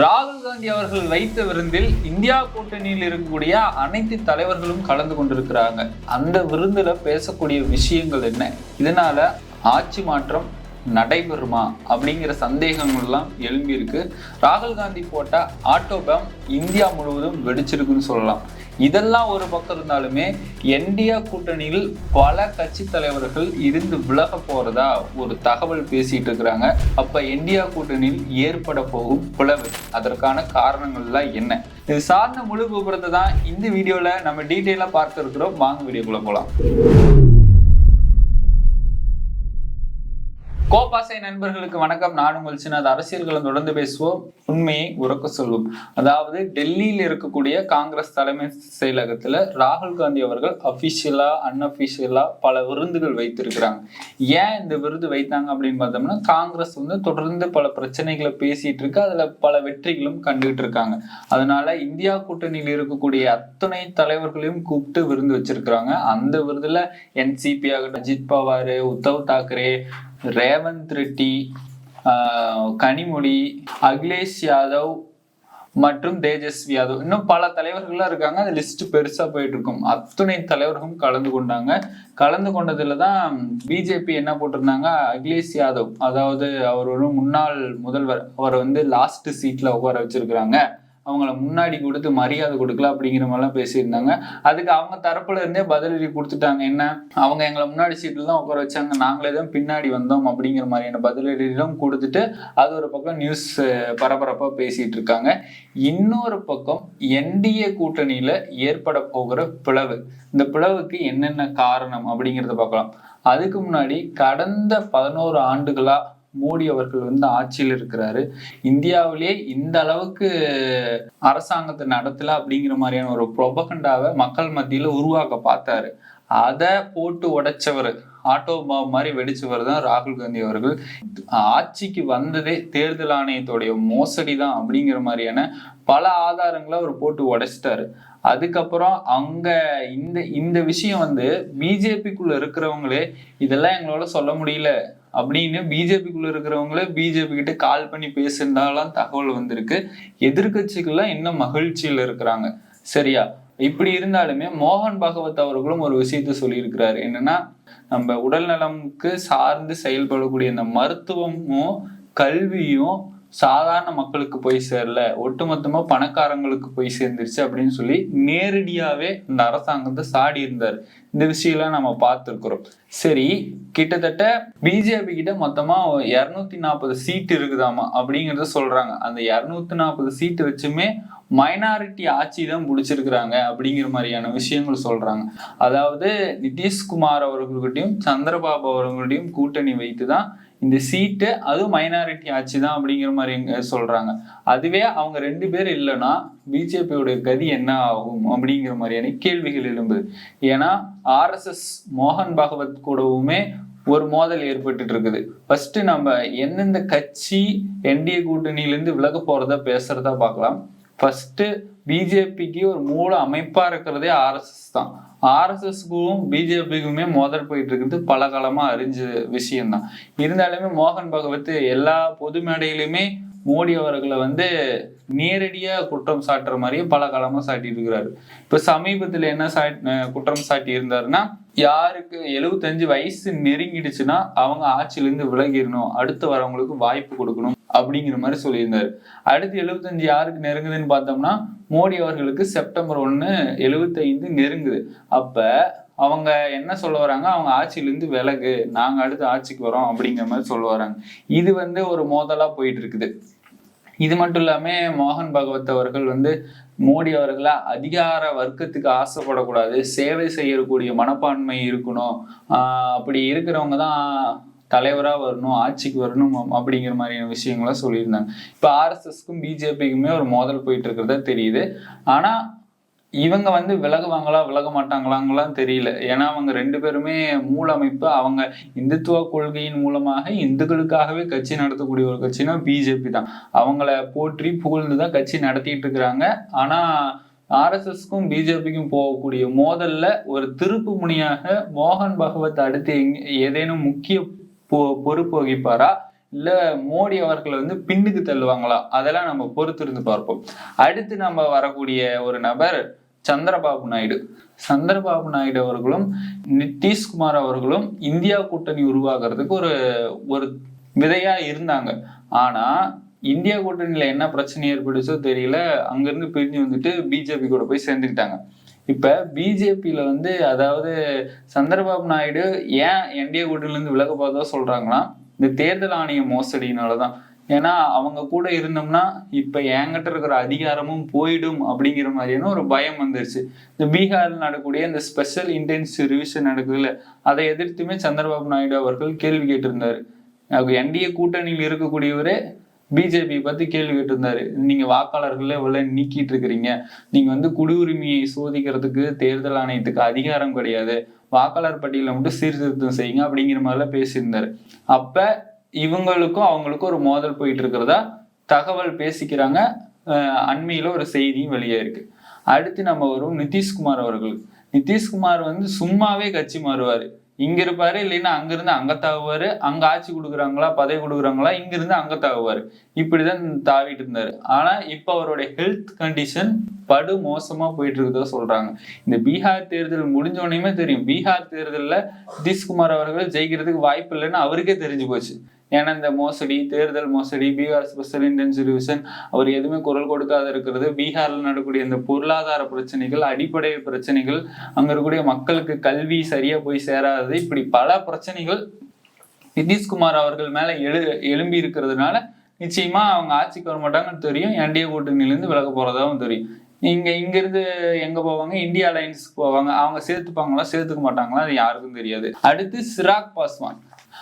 ராகுல் காந்தி அவர்கள் வைத்த விருந்தில் இந்தியா கூட்டணியில் இருக்கக்கூடிய அனைத்து தலைவர்களும் கலந்து கொண்டிருக்கிறாங்க. அந்த விருந்துல பேசக்கூடிய விஷயங்கள் என்ன? இதனால ஆட்சி மாற்றம் நடைபெறுமா? அப்படிங்கிற சந்தேகங்கள்லாம் எழும்பியிருக்கு. ராகுல் காந்தி போட்ட ஆட்டோபேம் இந்தியா முழுவதும் வெடிச்சிருக்குன்னு சொல்லலாம். இதெல்லாம் ஒரு பக்கம் இருந்தாலுமே என்டிஆ கூட்டணியில் பல கட்சி தலைவர்கள் இருந்து விலக போறதா ஒரு தகவல் பேசிட்டு இருக்கிறாங்க. அப்ப என்டிஆ கூட்டணியில் ஏற்பட போகும் பிளவு அதற்கான காரணங்கள்லாம் என்ன? இது சார்ந்த முழு விபரத்தை தான் இந்த வீடியோல நம்ம டீட்டெயிலா பார்த்து இருக்கிறோம் வாங்க வீடியோக்குள்ள போகலாம் கோபாசை நண்பர்களுக்கு வணக்கம். நான் உங்கள் சின்னது அரசியல்களும் தொடர்ந்து பேசுவோம். உண்மையை உறக்க சொல்வோம். அதாவது டெல்லியில் இருக்கக்கூடிய காங்கிரஸ் தலைமை செயலகத்துல ராகுல் காந்தி அவர்கள் அபிஷியலா அன்அபிஷியலா பல விருந்துகள் வைத்திருக்கிறாங்க. ஏன் இந்த விருது வைத்தாங்க அப்படின்னு பார்த்தோம்னா காங்கிரஸ் வந்து தொடர்ந்து பல பிரச்சனைகளை பேசிட்டு இருக்கு. அதுல பல வெற்றிகளும் கண்டுகிட்டு இருக்காங்க. அதனால இந்தியா கூட்டணியில் இருக்கக்கூடிய அத்தனை தலைவர்களையும் கூப்பிட்டு விருந்து வச்சிருக்கிறாங்க. அந்த விருதுல என்சிபி ஆகட்டும் அஜித் பவார் உத்தவ் தாக்கரே ரேவந்த் ரெட்டி கனிமொழி அகிலேஷ் யாதவ் மற்றும் தேஜஸ்வி யாதவ். இன்னும் பல தலைவர்கள்லாம் இருக்காங்க. அந்த லிஸ்ட் பெருசா போயிட்டு இருக்கும் அத்துணை தலைவர்களும் கலந்து கொண்டாங்க. கலந்து கொண்டதுல தான் பிஜேபி என்ன போட்டிருந்தாங்க? அகிலேஷ் யாதவ். அதாவது அவர் ஒரு முன்னாள் முதல்வர். அவர் வந்து லாஸ்ட் சீட்ல உட்கார வச்சிருக்கிறாங்க. அவங்கள முன்னாடி கொடுத்து மரியாதை கொடுக்கல அப்படிங்கிற மாதிரிலாம் பேசியிருந்தாங்க. அதுக்கு அவங்க தரப்புல இருந்தே பதிலடி கொடுத்துட்டாங்க. என்ன? அவங்க எங்களை முன்னாடி சீட்டில் தான் உட்கார வச்சாங்க. நாங்களே தான் பின்னாடி வந்தோம் அப்படிங்கிற மாதிரியான பதிலடிகளும் கொடுத்துட்டு அது ஒரு பக்கம் நியூஸ் பரபரப்பாக பேசிட்டு இருக்காங்க. இன்னொரு பக்கம் என்டிஏ கூட்டணியில் ஏற்பட போகிற பிளவு. இந்த பிளவுக்கு என்னென்ன காரணம் அப்படிங்கிறத பார்க்கலாம். அதுக்கு முன்னாடி கடந்த பதினோரு ஆண்டுகளாக மோடி அவர்கள் வந்து ஆட்சியில் இருக்கிறாரு. இந்தியாவிலேயே இந்த அளவுக்கு அரசாங்கத்தை நடத்தல அப்படிங்கிற மாதிரியான ஒரு ப்ரொபகண்டாவை மக்கள் மத்தியில உருவாக்க பார்த்தாரு. அதை போட்டு உடைச்சவர் ஆட்டோ பாம் மாதிரி வெடிச்சு வருதான் ராகுல் காந்தி அவர்கள். ஆட்சிக்கு வந்ததே தேர்தல் ஆணையத்துடைய மோசடி தான் அப்படிங்கிற மாதிரியான பல ஆதாரங்களை அவர் போட்டு உடைச்சிட்டாரு. அதுக்கப்புறம் அங்க இந்த இந்த விஷயம் வந்து பிஜேபிக்குள்ள இருக்கிறவங்களே இதெல்லாம் எங்களால சொல்ல முடியல அப்படின்னு பிஜேபிக்குள்ள இருக்கிறவங்களே பிஜேபி கிட்ட கால் பண்ணி பேசியிருந்தாலாம் தகவல் வந்திருக்கு. எதிர்கட்சிகள்லாம் இன்னும் மகிழ்ச்சியில இருக்கிறாங்க. சரியா? இப்படி இருந்தாலுமே மோகன் பாகவத் அவர்களும் ஒரு விஷயத்த சொல்லியிருக்கிறாரு. என்னன்னா நம்ம உடல் நலமுக்கு சார்ந்து செயல்படக்கூடிய இந்த மருத்துவமும் கல்வியும் சாதாரண மக்களுக்கு போய் சேரல ஒட்டுமொத்தமா பணக்காரங்களுக்கு போய் சேர்ந்துருச்சு அப்படின்னு சொல்லி நேரடியாவே இந்த அரசாங்கத்தை சாடி இருந்தார். இந்த விஷயம்லாம் நம்ம பார்த்துருக்குறோம். சரி கிட்டத்தட்ட பிஜேபி கிட்ட மொத்தமா இருநூத்தி நாற்பது சீட் இருக்குதாமா அப்படிங்கிறத சொல்றாங்க. அந்த இருநூத்தி நாற்பது சீட் வச்சுமே மைனாரிட்டி ஆட்சி தான் பிடிச்சிருக்கிறாங்க அப்படிங்கிற மாதிரியான விஷயங்கள் சொல்றாங்க. அதாவது நிதிஷ்குமார் அவர்கள்கிட்டையும் சந்திரபாபு அவர்கள்கிட்டயும் கூட்டணி வைத்து தான் இந்த சீட்டு அதுவும் மைனாரிட்டி ஆட்சி தான் அப்படிங்கிற மாதிரி இங்க சொல்றாங்க. அதுவே அவங்க ரெண்டு பேர் இல்லைன்னா பிஜேபியோட கதி என்ன ஆகும் அப்படிங்கிற மாதிரியான கேள்விகள் எழும்புது. ஏன்னா ஆர்எஸ்எஸ் மோகன் பாகவத் கூடவுமே ஒரு மோதல் ஏற்பட்டு இருக்குது. ஃபர்ஸ்ட் நம்ம எந்தெந்த கட்சி என்டிஏ கூட்டணியிலேருந்து விலக போறதா பேசுறதா பார்க்கலாம். ஃபஸ்ட்டு பிஜேபிக்கு ஒரு மூல அமைப்பாக இருக்கிறதே ஆர்எஸ்எஸ் தான். ஆர்எஸ்எஸ்க்கும் பிஜேபிக்குமே மோதல் போயிட்டு இருக்கிறது பல காலமாக அறிஞ்ச விஷயம்தான். இருந்தாலுமே மோகன் பகவத் எல்லா பொது மேடையிலுமே மோடி அவர்களை வந்து நேரடியாக குற்றம் சாட்டுற மாதிரியே பல காலமாக சாட்டிட்டு இருக்கிறாரு இப்போ சமீபத்தில் என்ன சா குற்றம் சாட்டி இருந்தாருன்னா யாருக்கு எழுபத்தஞ்சு வயசு நெருங்கிடுச்சுன்னா அவங்க ஆட்சியிலேருந்து விலகிடணும். அடுத்து வரவங்களுக்கு வாய்ப்பு கொடுக்கணும். அப்படிங்கிற மாதிரி சொல்லியிருந்தாரு. அடுத்து எழுபத்தஞ்சு யாருக்கு நெருங்குதுன்னு பார்த்தோம்னா மோடி அவர்களுக்கு செப்டம்பர் ஒன்று எழுபத்தைந்து நெருங்குது. அப்ப அவங்க என்ன சொல்ல வராங்க? அவங்க ஆட்சியிலேருந்து விலகு நாங்க அடுத்து ஆட்சிக்கு வரோம் அப்படிங்கிற மாதிரி சொல்ல வராங்க. இது வந்து ஒரு மோதலா போயிட்டு இருக்குது இது மட்டும் இல்லாம மோகன் பகவத் அவர்கள் வந்து மோடி அவர்களை அதிகார வர்க்கத்துக்கு ஆசைப்படக்கூடாது சேவை செய்யக்கூடிய மனப்பான்மை இருக்கணும். ஆஹ் அப்படி இருக்கிறவங்க தான் தலைவராக வரணும் ஆட்சிக்கு வரணும் அப்படிங்கிற மாதிரியான விஷயங்கள்லாம் சொல்லியிருந்தாங்க. இப்போ ஆர்எஸ்எஸ்க்கும் பிஜேபிக்குமே ஒரு மோதல் போயிட்டு இருக்கிறதா தெரியுது. ஆனால் இவங்க வந்து விலகுவாங்களா விலக மாட்டாங்களாங்களாம் தெரியல. ஏன்னா அவங்க ரெண்டு பேருமே மூலமைப்பு அவங்க இந்துத்துவ கொள்கையின் மூலமாக இந்துக்களுக்காகவே கட்சி நடத்தக்கூடிய ஒரு கட்சினா பிஜேபி தான். அவங்கள போற்றி புகழ்ந்து தான் கட்சி நடத்திட்டு இருக்கிறாங்க. ஆனா ஆர்எஸ்எஸ்க்கும் பிஜேபிக்கும் போகக்கூடிய மோதல்ல ஒரு திருப்பு முனியாக மோகன் பகவத் அடுத்து எங்க ஏதேனும் முக்கிய பொ பொறுப்பு வகிப்பாரா இல்ல மோடி அவர்களை வந்து பின்னுக்கு தள்ளுவாங்களா? அதெல்லாம் நம்ம பொறுத்திருந்து பார்ப்போம். அடுத்து நம்ம வரக்கூடிய ஒரு நபர் சந்திரபாபு நாயுடு. சந்திரபாபு நாயுடு அவர்களும் நிதிஷ்குமார் அவர்களும் இந்தியா கூட்டணி உருவாகிறதுக்கு ஒரு ஒரு விதையா இருந்தாங்க. ஆனா இந்தியா கூட்டணியில என்ன பிரச்சனை ஏற்படுச்சோ தெரியல. அங்கிருந்து பிரிஞ்சு வந்துட்டு பிஜேபி கூட போய் சேர்ந்துக்கிட்டாங்க. இப்ப பிஜேபியில வந்து அதாவது சந்திரபாபு நாயுடு ஏன் என்டிஏ கூட்டணியில இருந்து விலக போதா சொல்றாங்கன்னா இந்த தேர்தல் ஆணைய மோசடினாலதான் ஏன்னா அவங்க கூட இருந்தோம்னா இப்ப என்கிட்ட இருக்கிற அதிகாரமும் போயிடும் அப்படிங்கிற மாதிரியான ஒரு பயம் வந்துருச்சு. இந்த பீகாரில் நடக்கக்கூடிய இந்த ஸ்பெஷல் இன்டென்சிவ் ரிவிஷன் நடக்குதுல்ல அதை எதிர்த்துமே சந்திரபாபு நாயுடு அவர்கள் கேள்வி கேட்டிருந்தாரு. என்டிஏ கூட்டணியில் இருக்கக்கூடியவரே பிஜேபி பத்தி கேள்வி கேட்டிருந்தாரு. நீங்க வாக்காளர்களே இவ்வளவு நீக்கிட்டு இருக்கிறீங்க. நீங்க வந்து குடியுரிமையை சோதிக்கிறதுக்கு தேர்தல் ஆணையத்துக்கு அதிகாரம் கிடையாது. வாக்காளர் பட்டியலை மட்டும் சீர்திருத்தம் செய்யுங்க அப்படிங்கிற மாதிரிலாம் பேசியிருந்தாரு. அப்ப இவங்களுக்கும் அவங்களுக்கும் ஒரு மோதல் போயிட்டு இருக்கிறதா? தகவல் பேசிக்கிறாங்க. அண்மையில ஒரு செய்தியும் வெளியே இருக்கு அடுத்து நம்ம வரும் நிதிஷ்குமார் அவர்கள் நிதிஷ்குமார் வந்து சும்மாவே கட்சி மாறுவாரு. இங்க இருப்பாரு இல்லைன்னா அங்கிருந்து அங்க தாவுவாரு அங்க ஆட்சி கொடுக்குறாங்களா பதவி கொடுக்குறாங்களா இங்கிருந்து அங்க தாவுவாரு இப்படிதான் தாவிட்டு இருந்தாரு. ஆனா இப்ப அவருடைய ஹெல்த் கண்டிஷன் படு மோசமா போயிட்டு இருக்குதா சொல்றாங்க. இந்த பீகார் தேர்தல் முடிஞ்ச உடனேயுமே தெரியும். பீகார் தேர்தல்ல நிதிஷ்குமார் அவர்கள் ஜெயிக்கிறதுக்கு வாய்ப்பு இல்லைன்னு அவருக்கே தெரிஞ்சு போச்சு. ஏன்னா இந்த மோசடி தேர்தல் மோசடி பீகார் ஸ்பெஷல் இன்டென்சிவ் டிவிஷன் அவர் எதுவுமே குரல் கொடுக்காத இருக்கிறது. பீகார்ல நடக்கூடிய இந்த பொருளாதார பிரச்சனைகள் அடிப்படை பிரச்சனைகள் அங்க இருக்கக்கூடிய மக்களுக்கு கல்வி சரியா போய் சேராதது இப்படி பல பிரச்சனைகள் நிதிஷ்குமார் அவர்கள் மேல எழு எழும்பி இருக்கிறதுனால நிச்சயமா அவங்க ஆட்சிக்கு வர மாட்டாங்கன்னு தெரியும். என்டிஏ கூட்டணியிலேருந்து விலக போறதாவும் தெரியும். இங்க இங்க இருந்து எங்க போவாங்க? இந்தியா அலையன்ஸ்க்கு போவாங்க. அவங்க சேர்த்துப்பாங்களா? சேர்த்துக்க மாட்டாங்களா? அது யாருக்கும் தெரியாது. அடுத்து சிராக் பாஸ்வான்.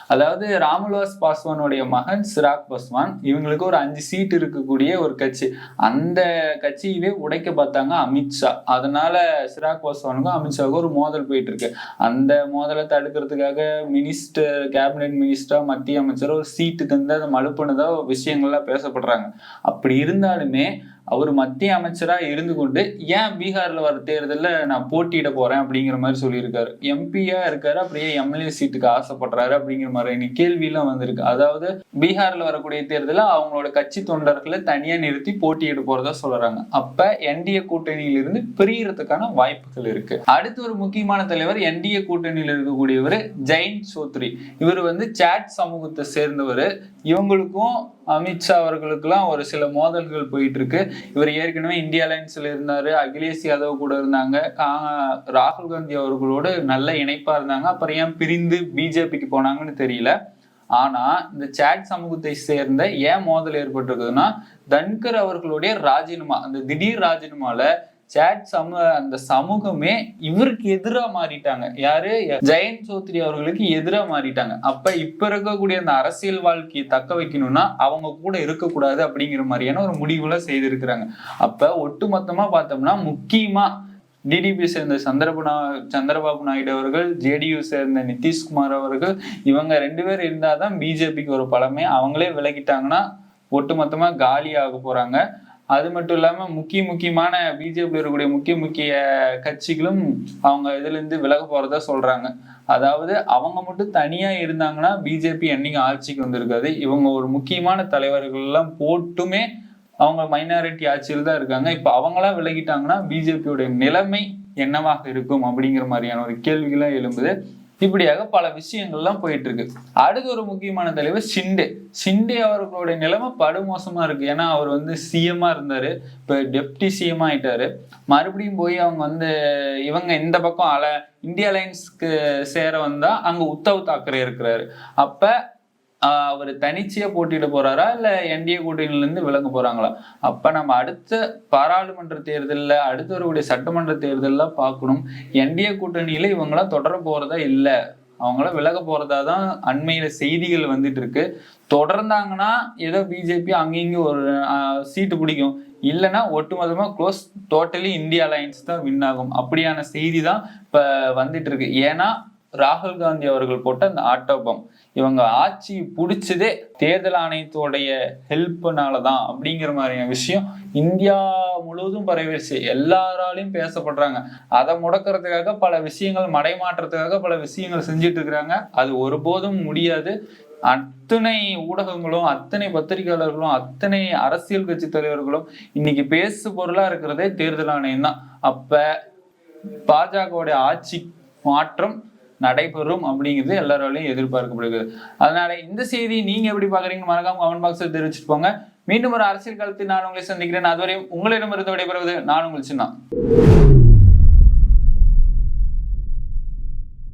அதாவது ராம்விலாஸ் பாஸ்வானுடைய மகன் சிராக் பாஸ்வான் இவங்களுக்கு ஒரு அஞ்சு சீட் இருக்கக்கூடிய ஒரு கட்சி. அந்த கட்சியவே உடைக்க பார்த்தாங்க அமித்ஷா அதனால சிராக் பாஸ்வானுக்கும் அமித்ஷாவுக்கும் ஒரு மோதல் போயிட்டு இருக்கு அந்த மோதலை தடுக்கிறதுக்காக மினிஸ்டர் கேபினெட் மினிஸ்டரா மத்திய அமைச்சரோ ஒரு சீட்டு தந்து அதை மழுப்புனதா விஷயங்கள்லாம் பேசப்படுறாங்க. அப்படி இருந்தாலுமே அவர் மத்திய அமைச்சரா இருந்து கொண்டு ஏன் பீகார்ல வர தேர்தலில் நான் போட்டியிட போறேன் அப்படிங்கிற மாதிரி சொல்லியிருக்காரு. எம்பியா இருக்காரு அப்படியே எம்எல்ஏ சீட்டுக்கு ஆசைப்படுறாரு அப்படிங்கிற மாதிரி கேள்வியெல்லாம் வந்திருக்கு. அதாவது பீகார்ல வரக்கூடிய தேர்தலில் அவங்களோட கட்சி தொண்டர்களை தனியா நிறுத்தி போட்டியிட போறதா சொல்றாங்க. அப்ப என்டிஏ கூட்டணியில இருந்து பிரியறதுக்கான வாய்ப்புகள் இருக்கு. அடுத்து ஒரு முக்கியமான தலைவர் என்டிஏ கூட்டணியில் இருக்கக்கூடியவர் ஜெயின் சோத்ரி. இவர் வந்து சாட் சமூகத்தை சேர்ந்தவர். இவங்களுக்கும் அமித்ஷா அவர்களுக்கெல்லாம் ஒரு சில மோதல்கள் போயிட்டு இருக்கு இவர் ஏற்கனவே இந்தியா லைன்ஸ்ல இருந்தாரு அகிலேஷ் யாதவ் கூட இருந்தாங்க. ராகுல் காந்தி அவர்களோடு நல்ல இணைப்பா இருந்தாங்க. அப்புறம் ஏன் பிரிந்து பிஜேபிக்கு போனாங்கன்னு தெரியல. ஆனா இந்த சாட் சமூகத்தை சேர்ந்த ஏன் மோதல் ஏற்பட்டிருக்குதுன்னா தன்கர் அவர்களுடைய ராஜினாமா அந்த திடீர் ராஜினாமால சேட் சமூக அந்த சமூகமே இவருக்கு எதிராக மாறிட்டாங்க. யாரு? ஜெயந்த் சௌத்ரி அவர்களுக்கு எதிராக மாறிட்டாங்க. அப்ப இப்ப இருக்கக்கூடிய அந்த அரசியல் வாழ்க்கையை தக்க வைக்கணும்னா அவங்க கூட இருக்கக்கூடாது அப்படிங்கிற மாதிரியான ஒரு முடிவுல செய்திருக்கிறாங்க. அப்ப ஒட்டுமொத்தமா பார்த்தோம்னா முக்கியமா டிடிபி சேர்ந்த சந்திரபுனா சந்திரபாபு நாயுடு அவர்கள் ஜேடியு சேர்ந்த நிதிஷ்குமார் அவர்கள் இவங்க ரெண்டு பேர் இருந்தாதான் பிஜேபிக்கு ஒரு பழமை. அவங்களே விலகிட்டாங்கன்னா ஒட்டுமொத்தமா காலி ஆக போறாங்க. அது மட்டும் இல்லாம முக்கிய முக்கியமான பிஜேபி இருக்கக்கூடிய முக்கிய முக்கிய கட்சிகளும் அவங்க இதுல இருந்து விலக போறதா சொல்றாங்க. அதாவது அவங்க மட்டும் தனியா இருந்தாங்கன்னா பிஜேபி என்னைக்கு ஆட்சிக்கு வந்திருக்காது. இவங்க ஒரு முக்கியமான தலைவர்கள் எல்லாம் போட்டுமே அவங்க மைனாரிட்டி ஆட்சியில் தான் இருக்காங்க. இப்ப அவங்களா விலகிட்டாங்கன்னா பிஜேபியோட நிலைமை என்னவாக இருக்கும் அப்படிங்கிற மாதிரியான ஒரு கேள்விகள்லாம் எழும்புது. இப்படியாக பல விஷயங்கள்லாம் போயிட்டு இருக்கு அடுத்து ஒரு முக்கியமான தலைவர் ஷிண்டே. ஷிண்டே அவர்களுடைய நிலைமை படுமோசமா இருக்கு. ஏன்னா அவர் வந்து சிஎம்மா இருந்தாரு. இப்ப டெப்டி சிஎம் ஆயிட்டாரு. மறுபடியும் போய் அவங்க வந்து இவங்க இந்த பக்கம் அல இந்தியா அலைன்ஸ்க்கு சேர வந்தா அங்க உத்தவ் தாக்கரே இருக்கிறாரு. அப்ப அவர் தனிச்சையா போட்டியிட போறாரா? இல்ல என்டிஏ கூட்டணியில இருந்து விலக போறாங்களா? அப்ப நம்ம அடுத்த பாராளுமன்ற தேர்தலில் அடுத்து வரக்கூடிய சட்டமன்ற தேர்தலில் பார்க்கணும். என்டிஏ கூட்டணியில இவங்களாம் தொடர போறதா இல்ல? அவங்களாம் விலக போறதா தான் அண்மையில செய்திகள் வந்துட்டு இருக்கு தொடர்ந்தாங்கன்னா ஏதோ பிஜேபி அங்கேயும் ஒரு சீட்டு பிடிக்கும். இல்லைன்னா ஒட்டுமொத்தமாக க்ளோஸ் டோட்டலி இந்தியா அலையன்ஸ் தான் வின் ஆகும். அப்படியான செய்தி தான் இப்போ வந்துட்டு இருக்கு ஏன்னா ராகுல் காந்தி அவர்கள் போட்ட அந்த ஆட்டோபம். இவங்க ஆட்சி பிடிச்சதே தேர்தல் ஆணையத்தோடைய ஹெல்ப்னால தான் அப்படிங்கிற மாதிரியான விஷயம் இந்தியா முழுவதும் பரவிடுச்சு எல்லாராலையும் பேசப்படுறாங்க. அதை முடக்கிறதுக்காக பல விஷயங்கள் மடைமாற்றத்துக்காக பல விஷயங்கள் செஞ்சுட்டு இருக்கிறாங்க. அது ஒருபோதும் முடியாது. அத்தனை ஊடகங்களும் அத்தனை பத்திரிகையாளர்களும் அத்தனை அரசியல் கட்சி தலைவர்களும் இன்னைக்கு பேசு பொருளா இருக்கிறதே தேர்தல் ஆணையம் தான். அப்ப பாஜகவுடைய ஆட்சி மாற்றம் நடைபெறும் அப்படிங்கிறது எல்லாராலையும் எதிர்பார்க்கப்படுகிறது. அதனால இந்த செய்தி நீங்க எப்படி பாக்குறீங்க மறக்காம கமெண்ட் பாக்ஸில் தெரிவிச்சுட்டு போங்க. மீண்டும் ஒரு அரசியல் காலத்தில் நான் உங்களை சந்திக்கிறேன். அதுவரையும் உங்களிடமிருந்து விடைபெறுவது நான் உங்கள் சின்ன